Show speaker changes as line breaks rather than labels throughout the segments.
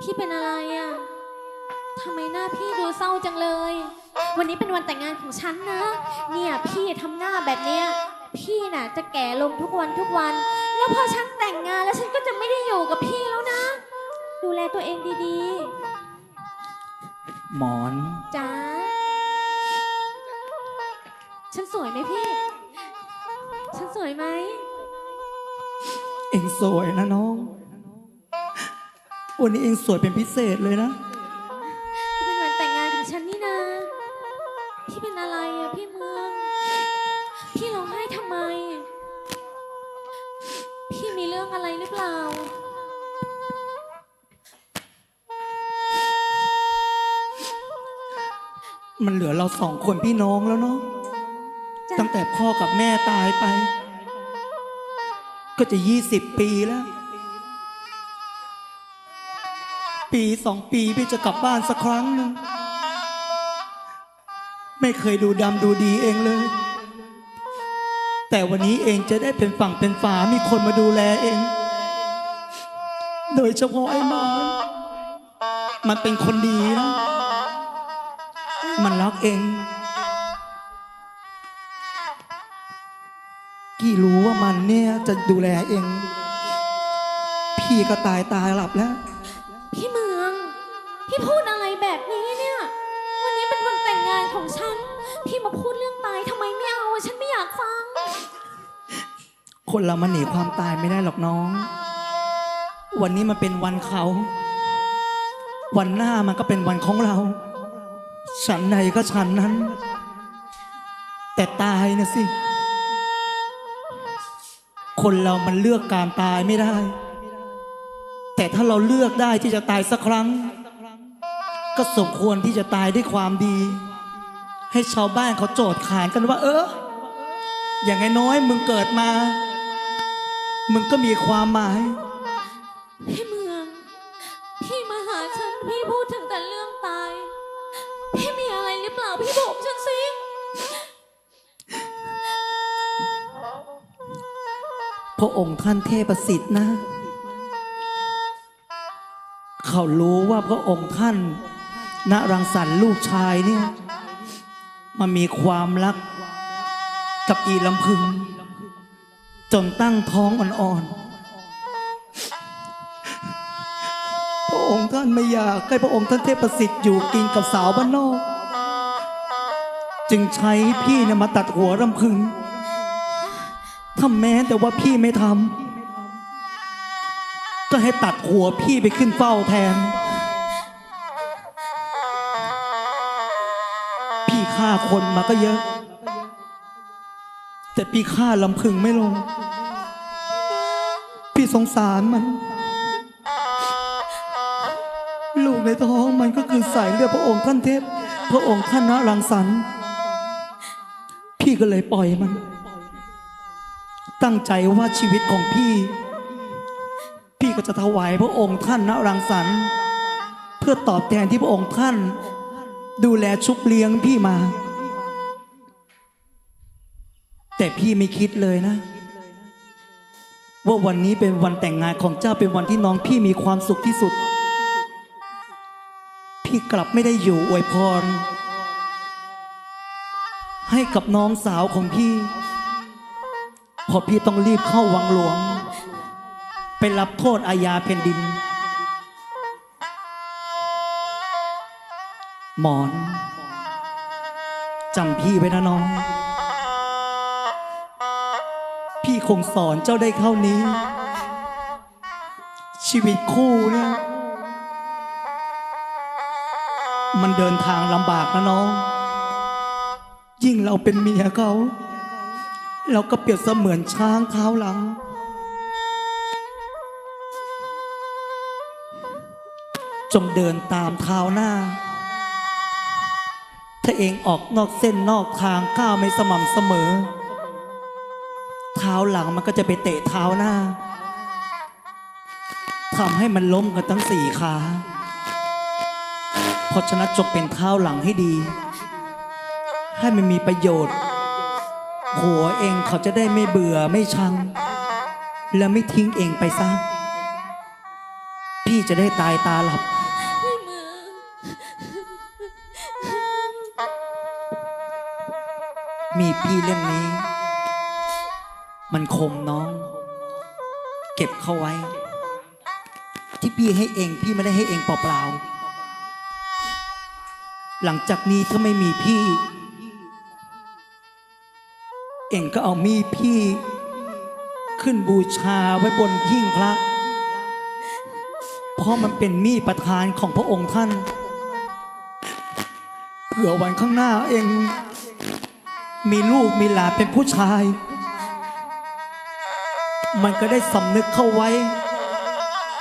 พี่เป็นอะไรอะ่ะทำไมหน้าพี่ดูเศร้าจังเลย วันนี้เป็นวันแต่งงานของฉันนะ เนี่ยพี่ทำหน้าแบบเนี้ย พี่น่ะ จะแก่ลงทุกวันทุกวัน แล้วพอฉันแต่งงานแล้วฉันก็จะไม่ได้อยู่กับพี่แล้วนะ ดูแลตัวเองดี
หมอน
ๆจ้าฉันสวยไหมพี่ ฉันสวยไหม
เองสวยนะน้อง วันนี้เองสวยเป็นพิเศษเลยนะ
ก็เป็นวันแต่งงานของฉันนี่นะพี่เป็นอะไรอะพี่เมือง พี่ร้องไห้ทำไม พี่มีเรื่องอะไรหรือเปล่า
มันเหลือเราสองคนพี่น้องแล้วเนาะ
จ้ะ
ตั้งแต่พ่อกับแม่ตายไป ก็จะยี่สิบปีแล้ว ปีสองปีพี่จะกลับบ้านสักครั้งหนึ่งไม่เคยดูดำดูดีเองเลย แต่วันนี้เองจะได้เป็นฝั่งเป็นฝา มีคนมาดูแลเอง โดยเฉพาะไอ้หมอนมันเป็นคนดีนะมันรักเอง กี่รู้ว่ามันเนี่ยจะดูแลเอง พี่ก็ตายตายหลับแล้ว
แบบนี้เนี่ย วันนี้เป็นวันแต่งงานของฉัน พี่มาพูดเรื่องตายทำไมไม่เอาอะฉันไม่อยากฟัง
คนเรามันหนีความตายไม่ได้หรอกน้อง วันนี้มันเป็นวันเขา วันหน้ามันก็เป็นวันของเรา ฉันใดก็ฉันนั้น แต่ตายนะสิ คนเรามันเลือกการตายไม่ได้ แต่ถ้าเราเลือกได้ที่จะตายสักครั้ง ก็สมควรที่จะตายด้วยความดี ให้ชาวบ้านเขาโจทย์ขานกันว่า เออ อย่างน้อยๆมึงเกิดมา มึงก็มีความหมาย
พี่เมือง พี่มาหาฉัน พี่พูดถึงแต่เรื่องตาย พี่มีอะไรหรือเปล่า พี่บอกฉันสิ
พระองค์ท่านเทพสิทธิ์นะ เขารู้ว่าพระองค์ท่าน ณรังสรรค์ลูกชายเนี่ยมันมีความรักกับอีลำพึง จนตั้งท้องอ่อนๆ พระองค์ท่านไม่อยากให้พระองค์ท่านเทพสิทธิ์อยู่กินกับสาวบ้านนอก จึงใช้พี่เนี่ยมาตัดหัวลำพึงถ้าแม้แต่ว่าพี่ไม่ทำก็ให้ตัดหัวพี่ไปขึ้นเฝ้าแทน พี่ฆ่าคนมาก็เยอะ แต่พี่ฆ่าลำพึงไม่ลง พี่สงสารมัน ลูกในท้องมันก็คือสายเลือดพระองค์ท่านเทพ พระองค์ท่านนรังสรรค์พี่ก็เลยปล่อยมัน ตั้งใจว่าชีวิตของพี่ พี่ก็จะถวายพระองค์ท่านณรังสรรค์เพื่อตอบแทนที่พระองค์ท่าน ดูแลชุบเลี้ยงพี่มา แต่พี่ไม่คิดเลยนะ ว่าวันนี้เป็นวันแต่งงานของเจ้าเป็นวันที่น้องพี่มีความสุขที่สุด พี่กลับไม่ได้อยู่อวยพร ให้กับน้องสาวของพี่พอพี่ต้องรีบเข้าวังหลวง ไปรับโทษอาญาแผ่นดิน หมอนจำพี่ไว้นะน้อง พี่คงสอนเจ้าได้เข้านี้ ชีวิตคู่เนี่ย มันเดินทางลำบากนะน้อง ยิ่งเราเป็นเมียเขา เราก็เปรียบเสมือนช้างเท้าหลัง จงเดินตามเท้าหน้า ถ้าเองออกนอกเส้นนอกทางก้าวไม่สม่ำเสมอ เท้าหลังมันก็จะไปเตะเท้าหน้าทำให้มันล้มกันทั้งสี่ขาเพราะฉะนั้นจงเป็นเท้าหลังให้ดี ให้มันมีประโยชน์ หัวเองเขาจะได้ไม่เบื่อไม่ชัง และไม่ทิ้งเองไปซะพี่จะได้ตายตาหลับ
มี
ดพี่เล่มนี้ มันคมน้อง เก็บเข้าไว้ ที่พี่ให้เองพี่ไม่ได้ให้เองเปล่าๆหลังจากนี้ถ้าไม่มีพี่ เองก็เอามีดพี่ ขึ้นบูชาไว้บนหิ้งพระ เพราะมันเป็นมีดประธานของพระองค์ท่าน เผื่อวันข้างหน้าเอง มีลูกมีหลานเป็นผู้ชาย มันก็ได้สำนึกเข้าไว้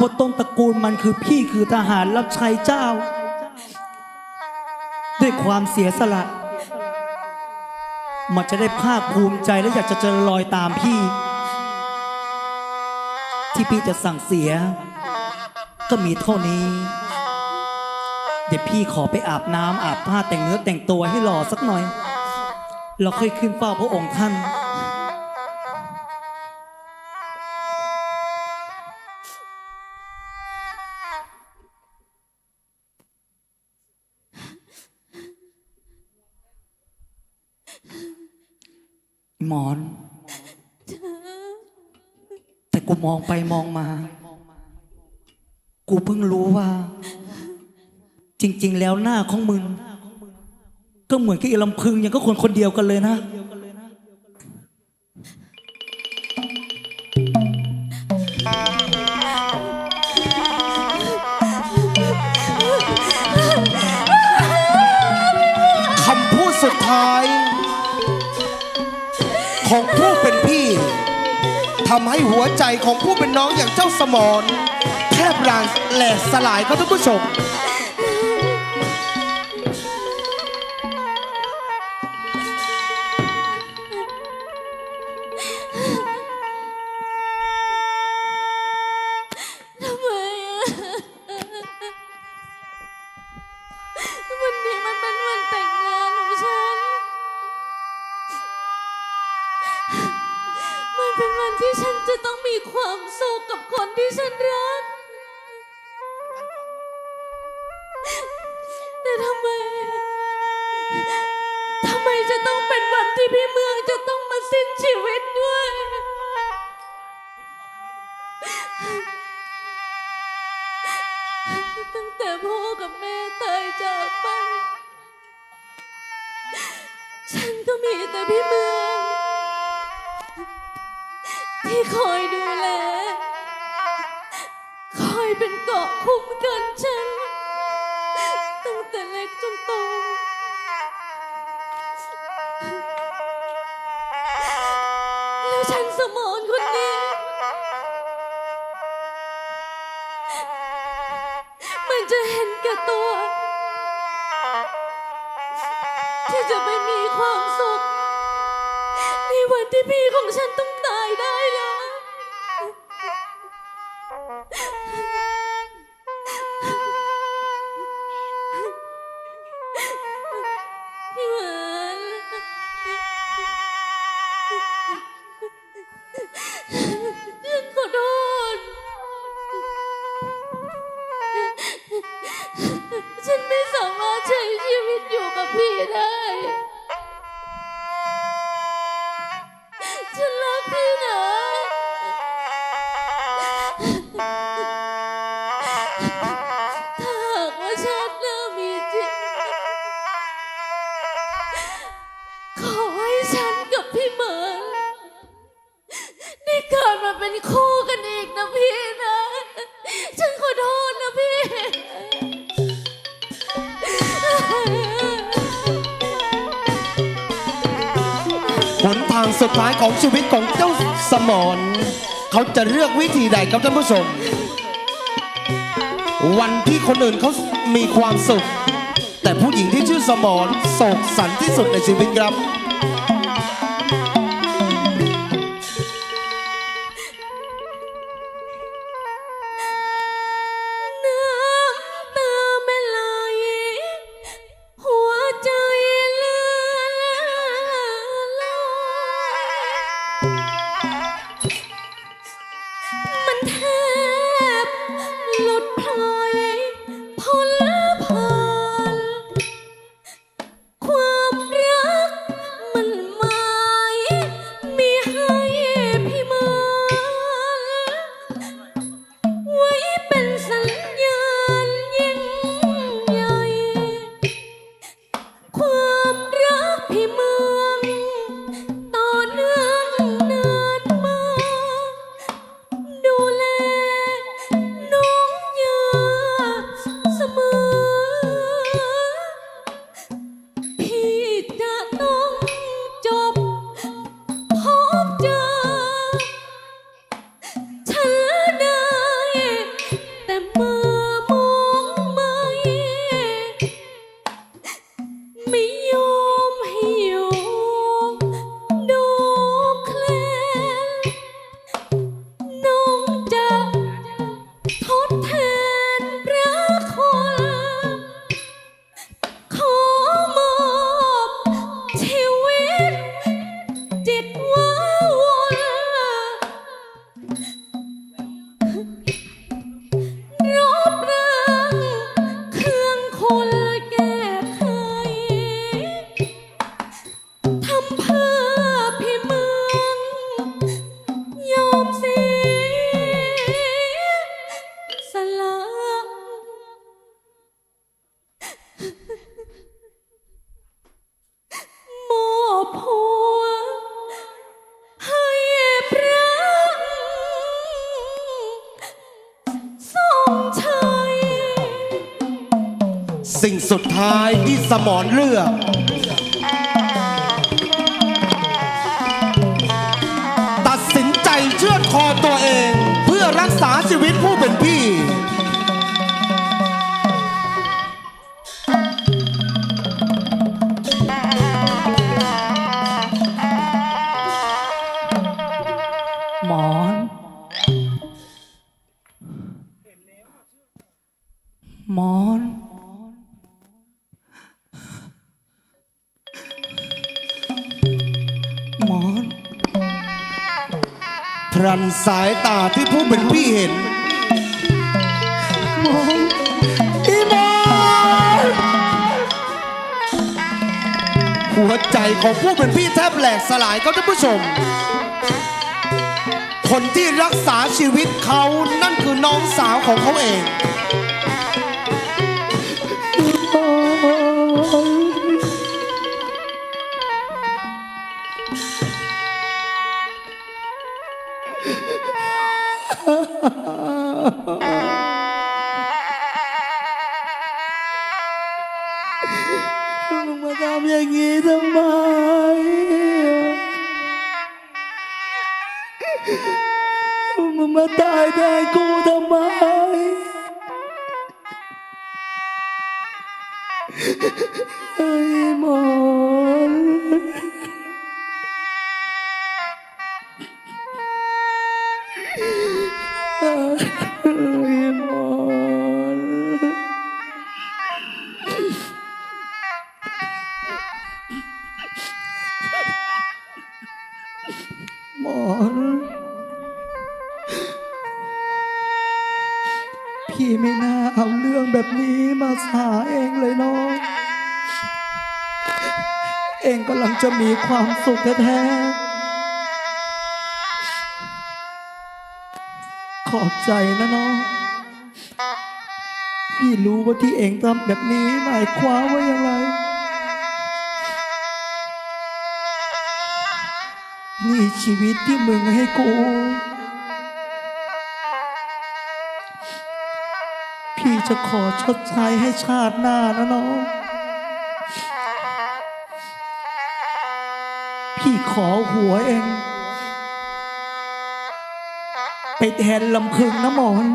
ว่าต้นตระกูลมันคือพี่คือทหารรับใช้เจ้า ด้วยความเสียสละ มันจะได้ภาคภูมิใจและอยากจะเจริญรอยตามพี่ ที่พี่จะสั่งเสีย ก็มีเท่านี้เดี๋ยวพี่ขอไปอาบน้ำอาบผ้าแต่งเนื้อแต่งตัวให้หล่อสักหน่อย เราเคยขึ้นเฝ้าพระองค์ท่าน หมอน แต่กูมองไปมองมา กูเพิ่งรู้ว่า จริง ๆ แล้วหน้าของมึง ก็เหมือนกับอ้ลำพึงยังก็คนคนเดียวกันเลยนะ
คำพูดสุดท้าย ของผู้เป็นพี่ทำให้หัวใจของผู้เป็นน้องอย่างเจ้าสมรแทบรางแหลกสลายครับท่านผู้ชม
จากไป ฉันก็มีแต่พี่เมือง ที่คอยดูแล คอยเป็นเกาะคุ้มกันฉัน สุดท้ายขอ
งชีวิตของเจ้าสมอนเขาจะเลือกวิธีใดครับท่านผู้ชม วันที่คนอื่นเขามีความสุข แต่ผู้หญิงที่ชื่อสมอนโศกสันที่สุดในชีวิตครับ สมอนเลือกตัดสินใจเชือดคอตัวเองเพื่อรักษาชีวิตผู้เป็นพี่
หมอน หมอน
รันสายตาที่ผู้เป็นพี่เห็น
หมอนอีหมอน
หัวใจของผู้เป็นพี่แทบแหลกสลายก็ท่านผู้ชม คนที่รักษาชีวิตเขานั่นคือน้องสาวของเขาเอง
มึงมาทำอย่าง เองเลยน้อง เองกำลังจะมีความสุขแท้ๆ ขอบใจนะน้อง พี่รู้ว่าที่เองทำแบบนี้หมายความว่าอย่างไร นี่ชีวิตที่มึงให้กู จะขอชดใช้ให้ชาติหน้านะน้อง พี่ขอหัวเอง ไปแทนลำพึงนะหมอน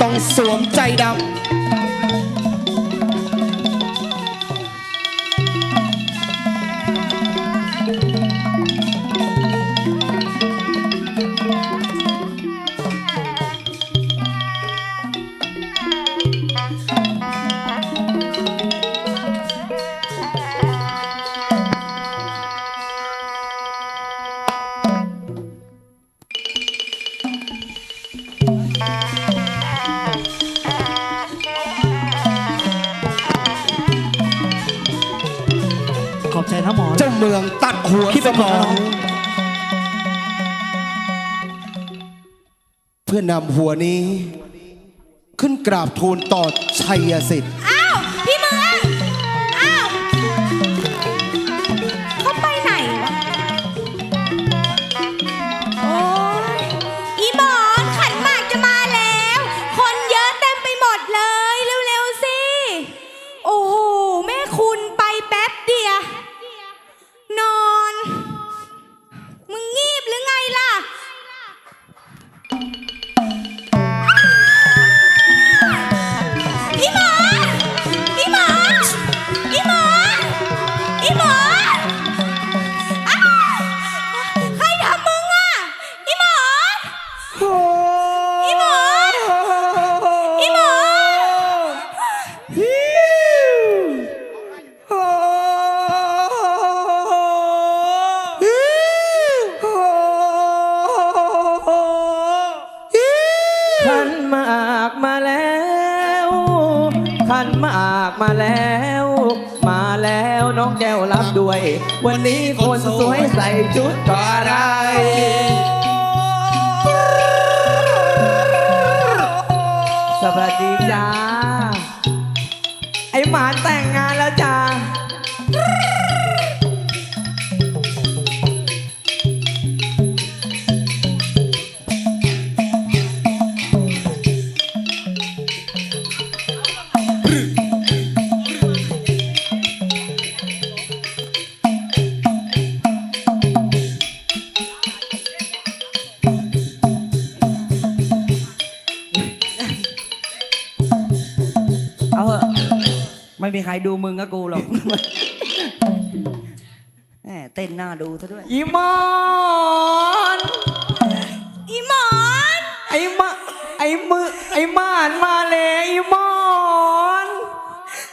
ต้องสวมใจดำ
ขอบใจนะหมอนำ
เจ้าเมืองตัดหัว
พี่
ส
เป็น
ม
คน
อ
เอา
นเพื่อนำหัวนี้ ขึ้นกราบทูลต่อชัยสิทธิ์
วันนี้คนสว
ยใส่ชุดทอ ดูมึง
กับกูหรอกแหมเต้นหน้าดูซะด้วย
อีหมอน
อีหมอน
ไอ้มาไอ้มือไอ้มานมาเลยอีหมอน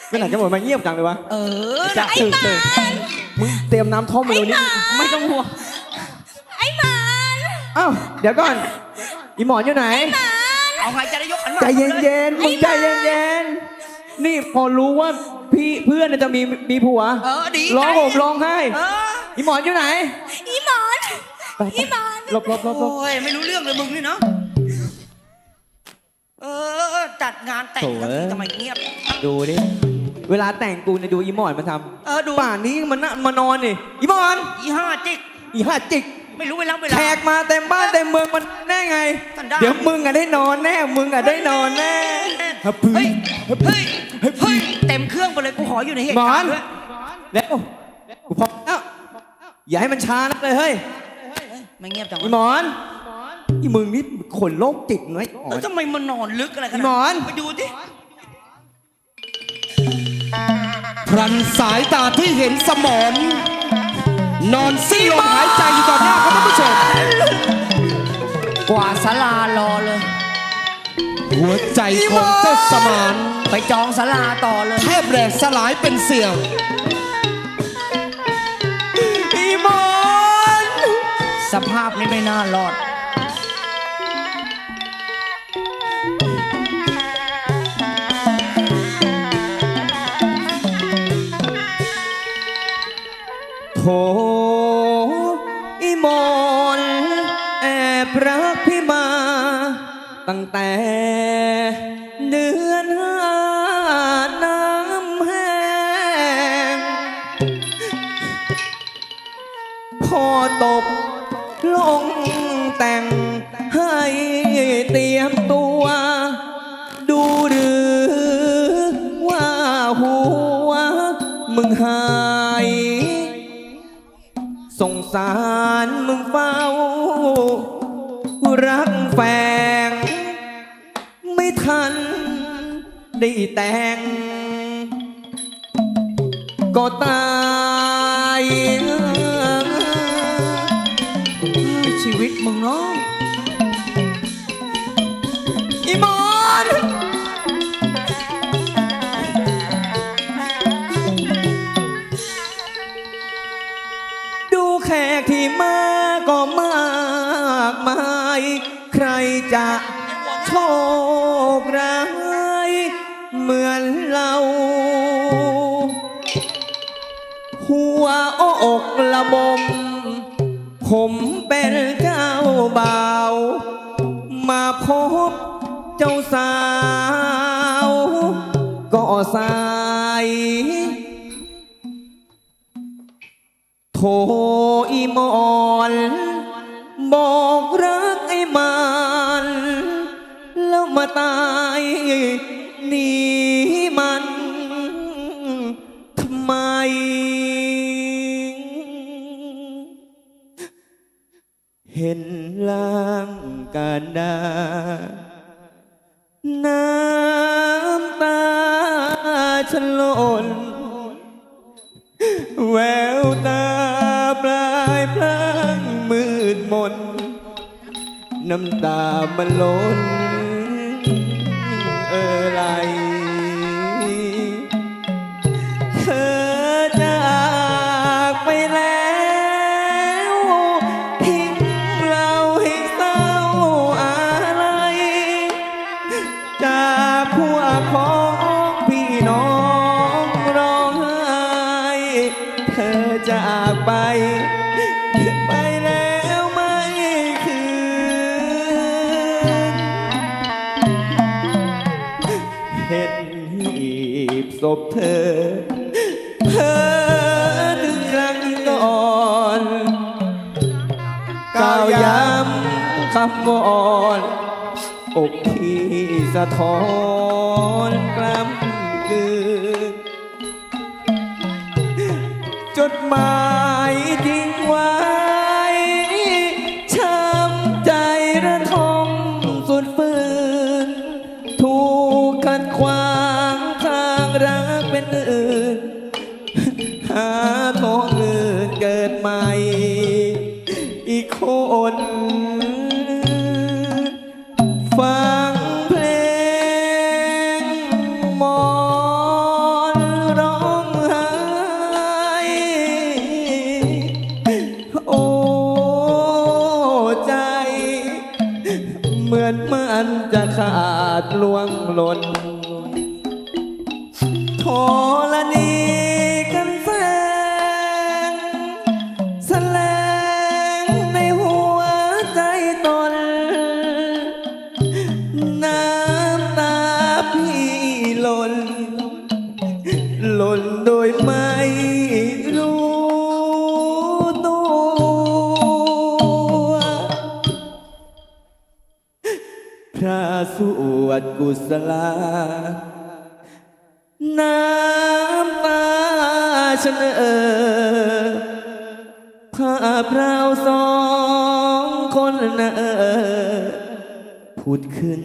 ไม่หนักจะหมดมาเงียบจังเลยวะ
เออ
จะตื่นเต้นมึงเตรียมน้ำท่อมมาดูนี่
ไม่ต้องห่วง
ไอ้หมอน
อ้าวเดี๋ยวก่อน อีหมอนอยู่ไหน
เอาไงจะได้ยกขันหมาก
ใจเย็นๆมึงใจเย็นๆ นี่พอรู้ว่าพี่เพื่อนน่ะจะมีมีผัว
เออดี
ร้องห่มร้องไห้
เออ
อีหมอนอยู่ไหน
อีหมอน
ไปๆ
อีหมอน
หลบหลบหลบหลบ
โอ้ยไม่รู้เรื่องเลยมึงนี่เนาะเออจัดงานแต่งทั้งทีทำไมเงียบ
ดูดิเวลาแต่งกูเนี่ยดูอีหมอนมาท
เออดูำ
ป่านนี้มันน่ะมานอนนี่อีหมอน
อีห้าจิก
อีห่าจิก
ไม่รู้เวลาเว
แข
ลา
กมาเต็มบ้านเต็มเมืองมันแน่ไง
สันดาน
เดี๋ยวมึงอะได้นอนแน่ มึงอะได้นอนแน่ฮับ
เฮ้
พื้
ย
น
เฮ้ยเฮ้ยเต็มเครื่องไปเลยกูขออยู่ในเหตุการณ์ด้วย
แล้วกูพอแล้วอย่าให้มันช้านักเลยเฮ้ย
ไม่เงียบจัง
อี
วะ
หมอนอีมึงนี่ขนโรคจิตไหมอ๋อ
แล้วทำไมมันนอนลึกอะไรขนาด
อีหมอน
ไปดูดิ
พรันสายตาที่เห็นสมอน นอนสิ้นลมหายใจอยู่ต่อหน้าครับท่านผู้ชม
กว่าศาลารอเลย
หัวใจของเจ้าสมาน
ไปจองศาลาต่อเลย
แทบแหลกสลายเป็นเสี่ยว
อีหมอน
สภาพนี้ไม่น่ารอด
โถอีมอนแอบรักพี่มา ตั้งแต่เดือนห้าน้ำแห้งพอตก สารมึงเฝ้า รักแฝง ไม่ทันได้แต่ง ก็ตาย
ชีวิตมึงเนาะ
อีมอน ที่มาก็มากมาย ใครจะโชคร้ายเหมือนเรา หัวอกระบม ผมเป็นเจ้าบ่าว มาพบเจ้าสาว ก็สา อีมอนบอกรักไอ้มันแล้วมาตายหนีมันทำไม เห็นล่างกันดาน้ำตาฉันหล่นแวว น้ำตามันล้น ก่อนอกที่สะท้อนกล้ำกืนจดหมายทิ้งไว้ช้ำใจระทมสุดฝืน ถูกขัดขวางทางรักเป็นอื่น หาท้องอื่นเกิดใหม่ อีกคน หล่น หล่นโดยไม่รู้ตัวพระสวดกุศลา น้ำตาฉันเออภาพเราสองคนนะเออพูดขึ้น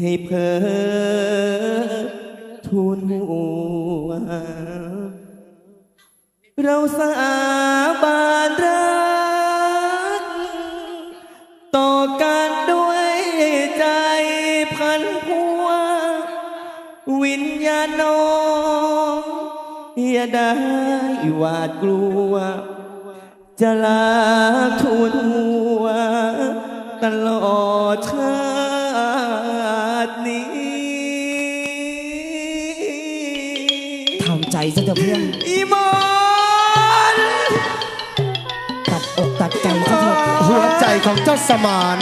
ให้เพอ วิญญาณน้องอย่าได้หวาดกลัว จะลาทูลหัว ตลอดชาตินี้
ทำใจซะเถอะเพื่อน
อีหมอน
ตัดอกตัดใจซะเถอะ
หัวใจของเจ้าสมาน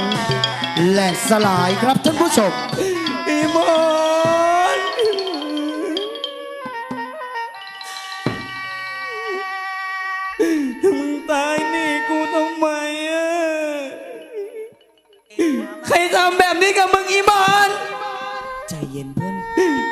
แหลกสลายครับท่านผู้ช
ม